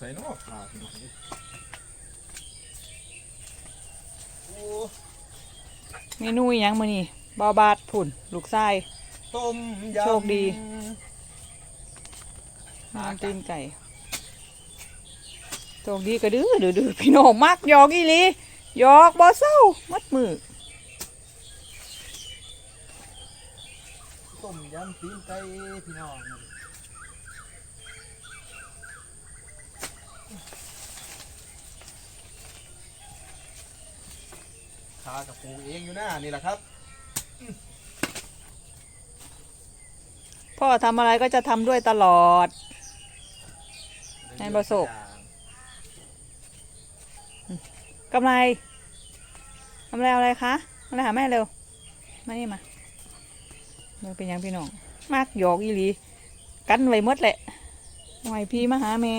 ใส่เนอกขาพี่น้องโอ้เมนูอิหยังมื้อนี้บาบาดผุ่น ลูกชาย ต้มยำโชคดี น้ำตีนไก่โชคดีก็ดื้อดื้อดื้อพี่น้องมักหยอกอีหลีหยอกบ่เศร้ามัดมือต้มยำตีนไก่พี่น้องากับปูเองอยู่หน้านี่แหละครับ พ่อทำอะไรก็จะทำด้วยตลอดให้ประสบ กำไรกำไรเอาอะไรคะกำไรหาแม่เร็ว มานี่มาเดี๋ยวเป็นหยังพี่น้อง มากหยอกอีหลี กันไว้หมดแหละทำไมพี่มาหาแม่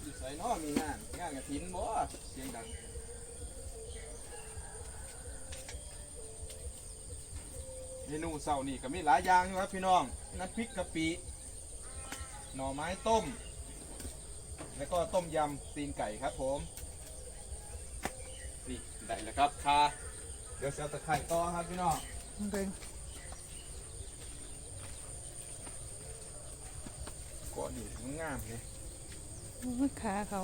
อยู่ใส่ เนอมีงานงานกระถินบ่เสียงดังเมนูเสาร์นี่ก็มีหลายอย่างอยู่ครับพี่น้องน้ำพริกกะปิหน่อไม้ต้ม แล้วก็ต้มยำตีนไก่ครับผมนี่ได้แล้วครับคาเดี๋ยวเสียตะไคร่ต่อครับพี่น้องเบิ่งกดอยู่งามๆเลยโอ้ย ขาเขา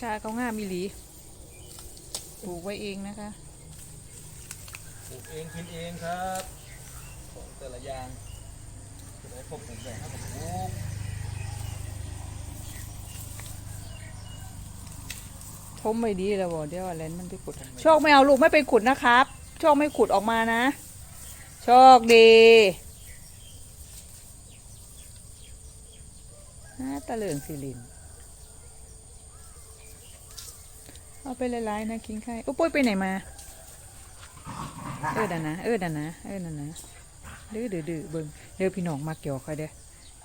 ขาเขางามอีหลีปลูกไว้เองนะคะปลูกเองกินเองครับของแต่ละอย่างจะได้ครบผมแบบครับผมปลูกทมไม่ดีแล้วบ่เดี๋ยวอะไรมันไปขุด โชคไม่เอาลูกไม่ไปขุดนะครับ โชคไม่ขุดออกมานะ โชคดีฮะตะเหลืองสิลิน เอาไปหลายๆนะกินไข่อุ๊ยปุ้ยไปไหนมา เออดันนะ เออดันนะ เออดันนะดื้อดื้อดื้อเบิ่งเด้อพี่น้องมักหยอกค่อยเด้อ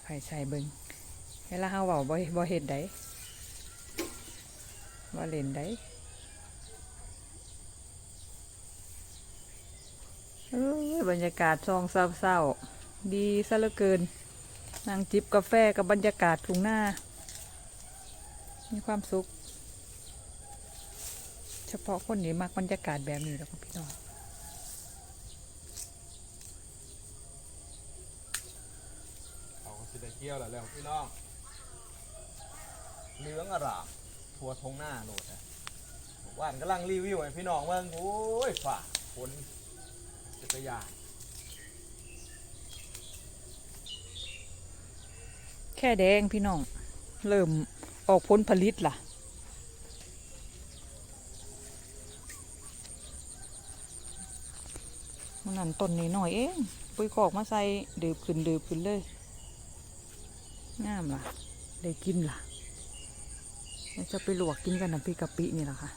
ใครใส่เบิ่งเวลาเฮาเว้าบ่บ่เฮ็ดได้บ่เล่นได้เอ้ยบรรยากาศซองเศร้าๆดีซะเหลือเกินนั่งจิบกาแฟกับบรรยากาศทุ่งหน้ามีความสุข เฉพาะคนนี้มักบรรยากาศแบบนี้แล้วก็พี่น้องเอาสิได้เกี่ยวแล้วแล้วพี่น้องเหลืองอร่ามทัวทงหน้าโหลดนะว่านกำลังรีวิวให้พี่น้องเมืองโอ้ยฝ่าฝนจักรยานแค่แดงพี่น้อง เริ่มออกผลผลิตล่ะ มันนั่นต้นนี้หน่อยเองปุ้ยกอกมาใส่ดืบขึ้นดืบขึ้นเลยงามล่ะ ได้กินล่ะจะไปหลวกกินกันน้ำพริกกะปินี่แหละค่ะ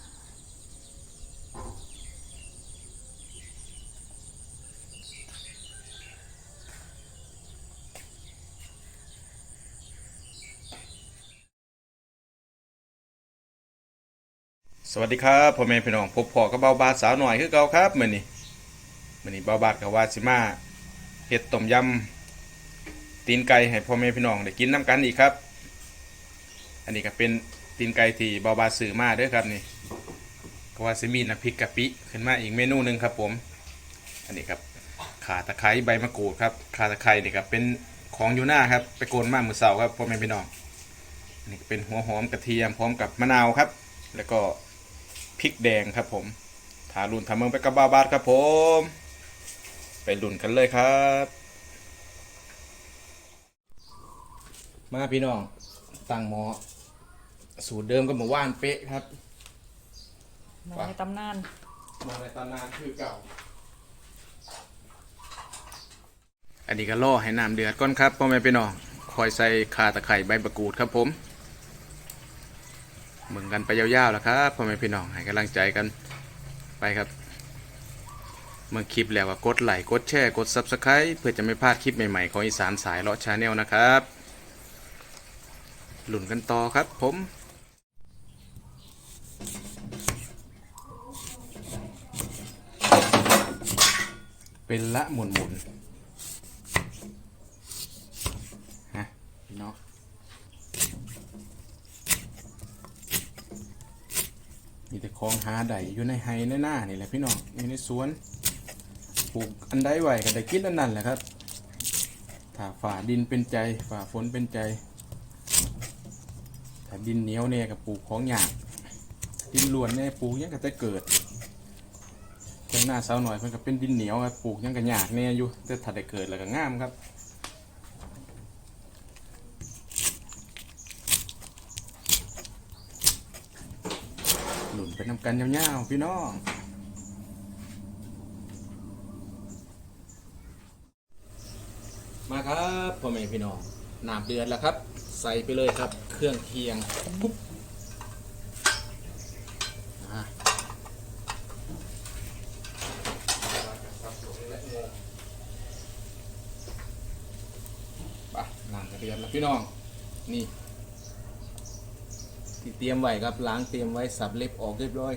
สวัสดีครับพ่อแม่พี่น้องพบพ่อกับเบาบาดสาวหน่อยคือเก่าครับมื้อนี้มื้ อนี้เบาบาดกับว่าสิมาเฮ็ดต้มยำตีนไก่ให้พ่อแม่พี่น้องได้กินน้ำกันอีกครับ อันนี้ก็เป็นตีนไก่ที่เบาบาดซื้อมาด้อครับนี่ก็ว่าสิมีน้ำพริกกะปิขึ้นมาอีกเมนูหนึ่งครับผม อันนี้ครับขาตะไคร้ใบมะกรูดครับขาตะไคร้นี่ครับเป็นของอยู่หน้าครับไปโกนมามือเช้าครับพ่อแม่พี่น้องอันนี้เป็นหัวหอมกระเทียมพร้อมกับมะนาวครับ แล้วก็พริกแดงครับผมทารุนทำเมืองไปกับบาบาดครับผม ไปลุ่นกันเลยครับ มาพี่น้องตั้งหมอ สูตรเดิมก็หมูว่านเป๊ะครับ มาในตำนาน มาในตำนานคือเก่า อันนี้ก็ล่อให้น้ำเดือดก่อนครับพ่อแม่พี่น้องคอยใส่ข่าตะไคร้ใบมะกรูดครับผมเมืองกันไปยาวๆแล้วครับพ่อแม่พี่น้องให้กำลังใจกันไปครับ เมื่อคลิปแล้วก็กดไลค์กดแชร์กด Subscribe เพื่อจะไม่พลาดคลิปใหม่ๆ ของอีสานสายเลาะชาแนลนะครับหลุนกันต่อครับผมเป็นละหมุนหมุนเนาะมีแต่ของหาได้อยู่ในไฮในหน้านี่แหละพี่น้องอยู่ในสวน ปลูกอันใดไหวก็ได้กินอันนั้นแหละครับ ถ้าฝ่าดินเป็นใจฝ่าฝนเป็นใจ ถ้าดินเหนียวเนี่ยกับปลูกของหยากดินล้วนเนี่ยปลูกยังก็จะเกิดแค่หน้าเสาหน่อยเพิ่นก็เป็นดินเหนียวครับปลูกยังก็ยากเนี่ยอยู่แต่ถ้าได้เกิดแล้วก็งามครับ หลุนไปนำกันยาวๆพี่น้อง มาครับพ่อแม่พี่น้องน้ำเดือดแล้วครับ ใส่ไปเลยครับ เครื่องเคียงปุ๊บอะไปน้ำกระเดือดแล้วพี่น้อง นี่ที่เตรียมไว้ครับล้างเตรียมไว้สับเล็บออกเรียบร้อย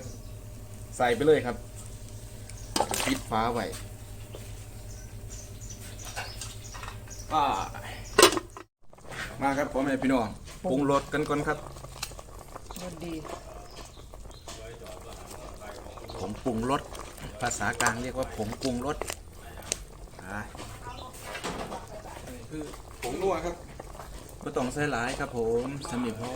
ใส่ไปเลยครับปิดฟ้าไว้ ป้ามาครับพ่อแม่พี่น้องปรุงรสกันก่อนครับรสดีผงปรุงรสภาษากลางเรียกว่าผงปรุงรสอ่านี่คือผงนัวครับก็ต้องใส่หลายครับผมสำหรับพ่อ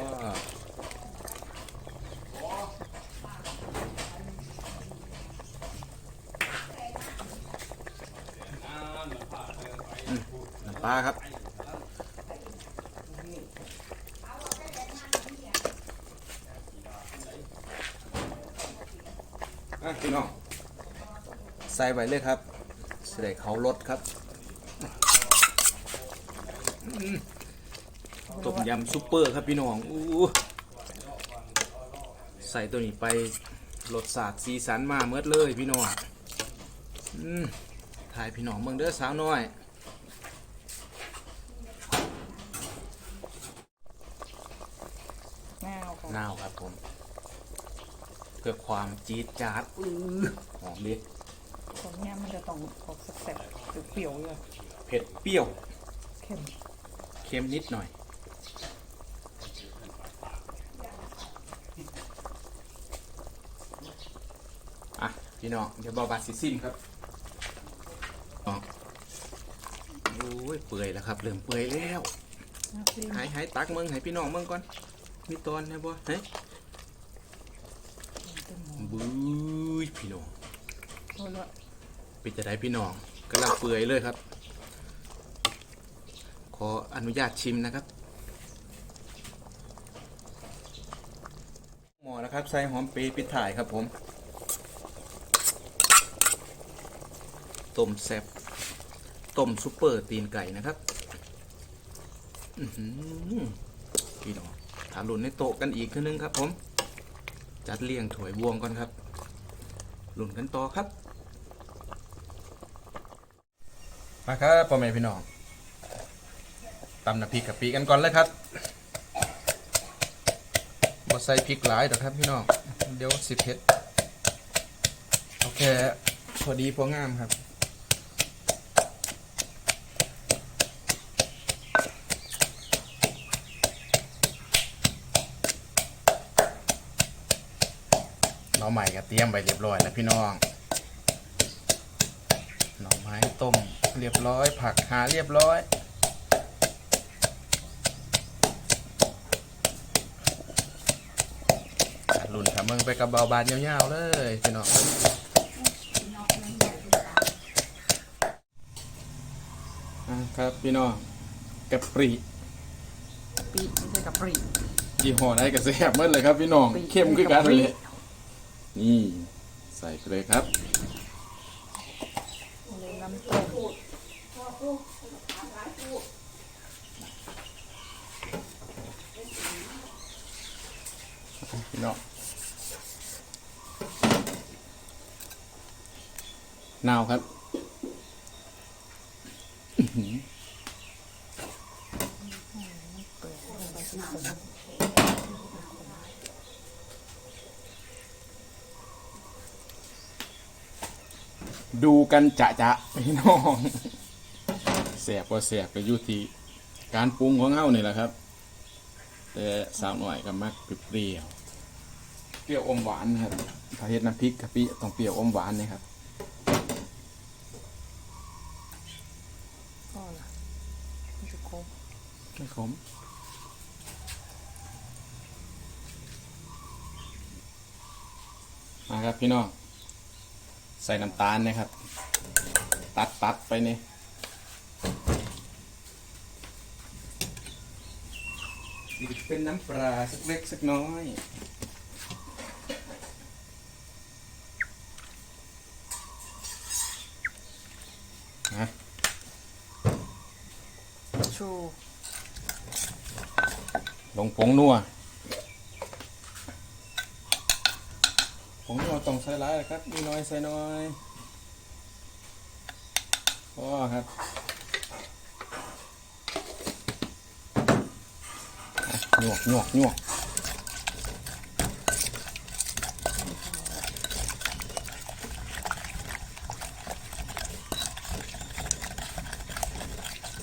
อืมน้ำ ปลาครับพี่น้องใส่ไว้เลยครับเสได็จเขารสครับต้มยำซุปเปอร์ครับพี่น้องอู้ใส่ตัวนี้ไปรสชาติสีสันมาเมื่อเลยพี่น้องอถ่ายพี่น้องเบิ่งเด้อสาวน้อย งาวค่ะนาวครับผม เพื่อความจี๊ดจ๊าดอื้อหอมดีของเนี้ยมันจะต้องออกแสบๆเปรี้ยวๆเลยเผ็ดเปรี้ยว เค็มเค็มนิดหน่อย อะ พี่น้อง เดี๋ยวบอบาดสิซิมครับอ๋อโอ้ย เปื่อยแล้วครับ เริ่มเปื่อยแล้วน้ำพริกหายหายตักมึงให้พี่น้องมึงก่อน มีตอนนะบ่เฮ้ยเต็มหม้อบุ้ยพี่น้องโอ้ละปิดจะได้พี่น้องกำลังเปื่อยเลยครับ ขออนุญาตชิมนะครับ หมอนะครับ ใส่หอมปีปิดถ่ายครับผมต้มแซ่บต้มซุปเปอร์ตีนไก่นะครับ อือหือพี่น้องถาหลุนในโต๊ะกันอีกขึ้นนึงครับ ผม จัดเรียงถวยบวงก่อนครับ หลุนกันต่อครับ มาครับพ่อแม่พี่น้องตำน้ำพริกกะปิกันก่อนเลยครับบ่ใส่พริกหลายดอกครับพี่น้อง เดี๋ยวสิเผ็ด โอเค พอดีพองามครับ หน่อใหม่ก็เตรียมไปเรียบร้อยแล้วพี่น้องหน่อไม้ต้มเรียบร้อย ผักหาเรียบร้อยหลุนขาเมืองไปกับเบาบานยาวๆเลยพี่น้องอะครับพี่น้องกะปริปีไม่ใช่กับปรียี่ห้อไหนก็แซ่บหมดเลยครับพี่น้องปริเข้มคือกันกะปริเลย นี่ใส่ไปเลยครับเลยน้ำต้มพี่น้องนาวครับอื้อหือ ดูกันจะจะพี่น้องเสียบก็เสียบก็อยู่ที่การปรุงของเฮานี่แหละครับ แต่สาวหน่อยก็มักเปรี้ยวเปรี้ยวอมหวานนะครับถ้าเฮ็ดน้ำพริกกะปิต้องเปรี้ยวอมหวานนี่ครับก็ล่ะมันจะครบไม่ขมมาครับพี่น้อง ใส่น้ำตาลนะครับ ตัดตัดไปนี่นี่เป็นน้ำปลาสักเล็กสักน้อยนะชู ลงผงนัวผงนัวต้องใส่หลายครับมีน้อยใส่น้อยพอครับหยวกหยวกหยวก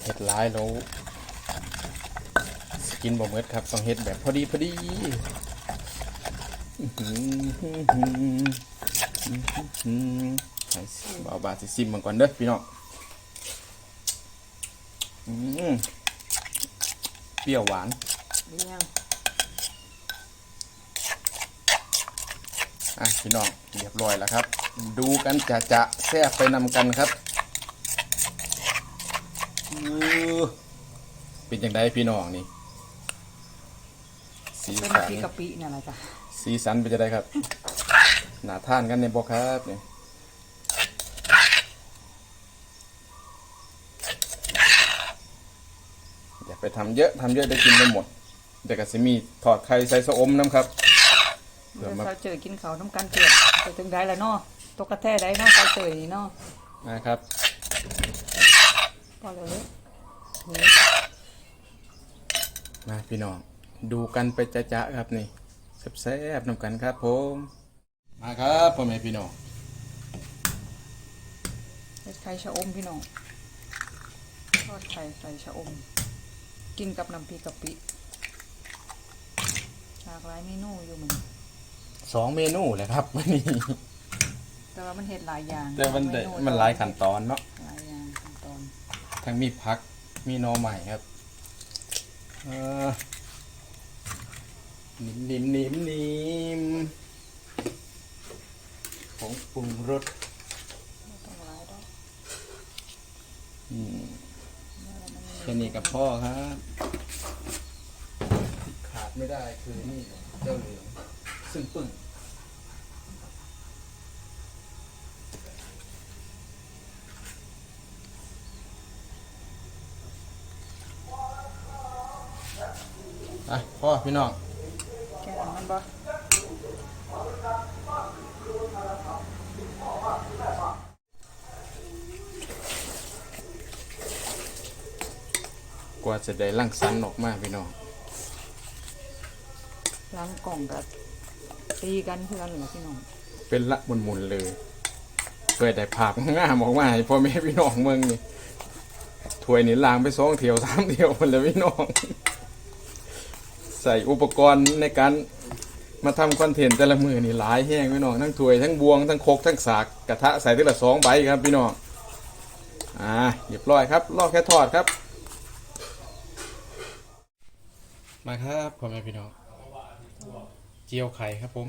เห็ดหลายแล้วกินบ่เมิดครับต้องเฮ็ดแบบพอดีพอดีอื้ เอาบาสิซิมมันก่อนเด้อพี่น้องเปรี้ยวหวานอะพี่น้องเรียบร้อยแล้วครับ ดูกันจะจะแซ่บไปนำกันครับเป็นยังไงพี่น้องนี่สีสันพริกกะปิเนี่ยแหละจ้ะสีสันเป็นจะได้ครับ หนาท่านกันในบอครับเนี่ยอย่าไปทำเยอะทำเยอะได้กินไม่หมด เดี๋ยวก็จะมีถอดไข่ใส่สะอมน้ำครับเดี๋เดี๋ยยววมาเราเจอกินเขาวน้ำกันเกลือไปถึงได้แล้วเนาะตกกระแทกได้เนาะเขาเจอนี่เนาะนะครับพอเลยนี่มาพี่น้องดูกันไปจะจะๆครับนี่แซ่บๆนำกันครับผม มาครับพ่อแม่พี่น้องเฮ็ดไข่ชะอมพี่น้องทอดไข่ใส่ชะอม กินกับน้ำพริกกะปิหลากหลายเมนูอยู่เหมือนสองเมนูเลยครับวันนี้แต่ว่ามันเฮ็ดหลายอย่างแต่มันได้เมันหลายขั้นตอนเนาะหลายอย่างขั้นตอนทั้งมีพักมีหนอใหม่ครับเออนิ่มนิ่มนิ่มนิ่ม ของปรุงรสไม่ต้องหลายดอกอืมเนื้อมันแค่นี้กับพ่อครับ ขาดไม่ได้คือนี่เจ้าเหลืองซึ่งปึ้งไปพ่อพี่น้องแค่นั้นมันบ่ กว่าจะได้ร่างสรรค์ออกมาพี่น้องล้างกล่องกับตีกันเพื่อนเหรอพี่น้องเป็นละมุนมุนๆเลย เพื่อได้ภาพง่ามออกมาให้พ่อแม่พี่น้องเมืองนี่ถ้วยนี่ล้างไปสองเที่ยวสามเที่ยวหมดแล้วพี่น้อง ใส่อุปกรณ์ในการมาทำคอนเทนต์แต่ละมือนี่หลายแห้งพี่น้องทั้งถ้วยทั้งบวงทั้งครกทั้งสากกระทะใส่ทีละสองใบครับพี่น้องอ่าเรียบร้อยครับรอแค่ทอดครับ มาครับพ่อแม่พี่น้องเจียวไข่ครับผม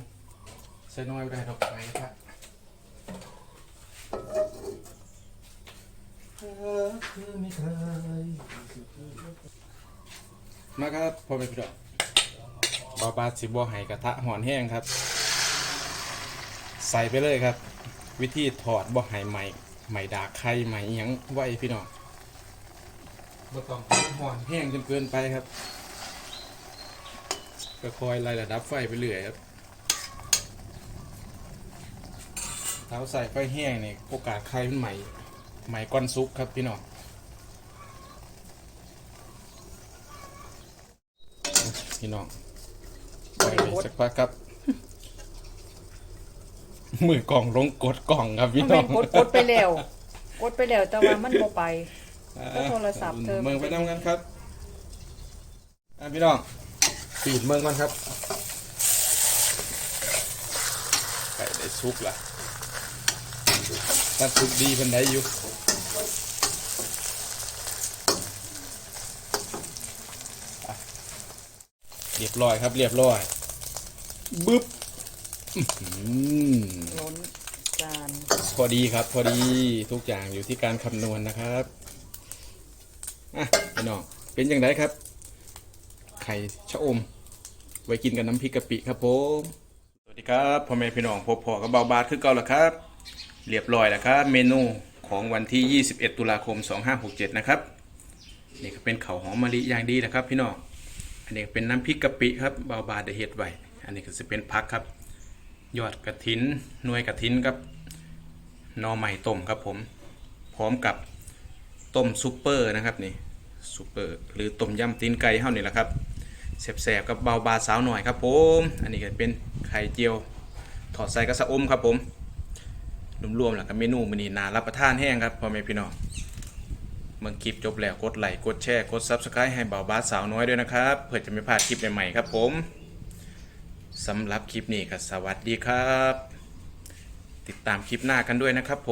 ใส่น้อยได้ดอกไม้ครับมาครับพ่อแม่พี่น้องบาบาสิบัวไห้กระทะหอนแห้งครับ ใส่ไปเลยครับ วิธีถอดบ่ไห้ใหม่ใหม่ดากไข่ใหม่ยังไว้พี่น้องบ่ต้องหอนแห้งจนเกินไปครับ ก็คอยไล่ระดับไฟไปเรื่อยครับเท้าใส่ไฟแห้งเนี่ยโอกาสไข่มันใหม่ใหม่ก้อนซุปครับพี่น้องพี่น้องปล่อยไปสักพักครับ มือกล่องลงกดกล่องครับพี่มันน้เป็อนงกดกดไปแล้วกดไปแล้วแต่ว่ามันบ่ไปแล้วโทรศัพท์เธอเมืองไปทำกันครับอะพี่น้อง ปีดเมืองก่อนครับไก่ได้ซุกละถ้าซุกดีเป็นไดอยู่อะเรียบร้อยครับ เรียบร้อยบึ๊บอื้อหือล้นจานพอดีครับ พอดีทุกอย่างอยู่ที่การคำนวณนะครับอะพี่น้องเป็นยังไงครับ ไข่ชะอม ไว้กินกับน้ำพริกกะปิครับผมสวัสดีครับพ่อแม่พี่น้องพบพอกับเบาบาทคือเก่าแล้วครับ เรียบร้อยแล้วครับ เมนูของวันที่ 21 ตุลาคม 2567 นะครับนี่ก็เป็นข้าวหอมมะลิอย่างดีนะครับ พี่น้องอันนี้เป็นน้ำพริกกะปิครับเบาบาทได้เฮ็ดไว้อันนี้ก็จะเป็นพักครับ ยอดกระถินนวยกระถินครับนอใหม่ต้มครับผม พร้อมกับต้มซุปเปอร์นะครับนี่ซุปเปอร์หรือต้มยำตีนไก่เฮานี่แหละครับ แสบๆกับเบาบาสาวหน่อยครับผม อันนี้ก็เป็นไข่เจียวถอดใส่กระสะอมครับผมรวมๆแล้วก็เมนูมื้อนี้น่ารับประทานแห้งครับพ่อแม่พี่น้องเมื่อคลิปจบแล้วกดไลค์กดแชร์กด Subscribe ให้เบาบาสาวน้อยด้วยนะครับเพื่อจะไม่พลาดคลิปใหม่ๆครับผมสำหรับคลิปนี้ก็สวัสดีครับ ติดตามคลิปหน้ากันด้วยนะครับผ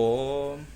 ม